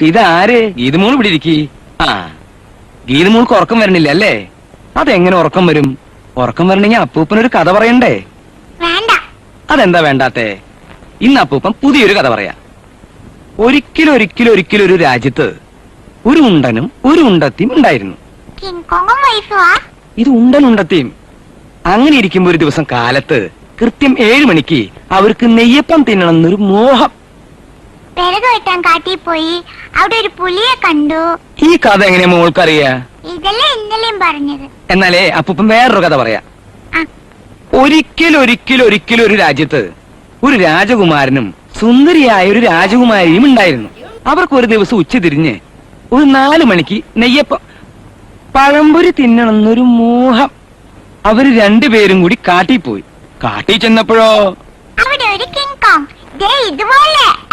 ഇതാര്? ഗീതമോൾ ഇവിടെ ഇരിക്കി. ആ ഗീതമോൾക്ക് ഉറക്കം വരണില്ല അല്ലേ? അതെങ്ങനെ ഉറക്കം വരും? ഉറക്കം വരണെങ്കിൽ അപ്പൂപ്പനൊരു കഥ പറയണ്ടേ? അതെന്താ വേണ്ടാത്തെ? ഇന്ന് അപ്പൂപ്പൻ പുതിയൊരു കഥ പറയാ. ഒരിക്കലും ഒരിക്കലും ഒരിക്കലും ഒരു രാജ്യത്ത് ഒരു ഉണ്ടനും ഒരു ഉണ്ടത്തിയും ഉണ്ടായിരുന്നു. ഇത് ഉണ്ടൻ ഉണ്ടത്തിയും. അങ്ങനെ ഇരിക്കുമ്പോ ഒരു ദിവസം കാലത്ത് കൃത്യം ഏഴു മണിക്ക് അവർക്ക് നെയ്യപ്പം തിന്നണം എന്നൊരു മോഹം. വിറക് വെട്ടാൻ കാട്ടിൽ പോയി. അവിടെ ഒരു പുലിയെ കണ്ടു. ഈ കഥ എങ്ങനെയാ മോൾക്കറിയാ? ഇതല്ലേ ഇന്നലെയും പറഞ്ഞത്. എന്നാലേ അപ്പൂപ്പൻ വേറൊരു കഥ പറയാ. ആ. ഒരിക്കലും ഒരിക്കലും ഒരിക്കലും ഒരു രാജ്യത്ത് ഒരു രാജകുമാരനും സുന്ദരിയായ ഒരു രാജകുമാരിയും ഉണ്ടായിരുന്നു. അവർക്ക് ഒരു ദിവസം ഉച്ച തിരിഞ്ഞ് ഒരു നാലു മണിക്ക് നെയ്യപ്പം പഴംപൊരി തിന്നണമെന്നൊരു മോഹം. അവർ രണ്ടുപേരും കൂടി കാട്ടിൽ പോയി കാട്ടിൽ ചെന്നപ്പോഴോ? അവിടെ ഒരു കിങ് കോങ് ദേ ഇതുപോലെ.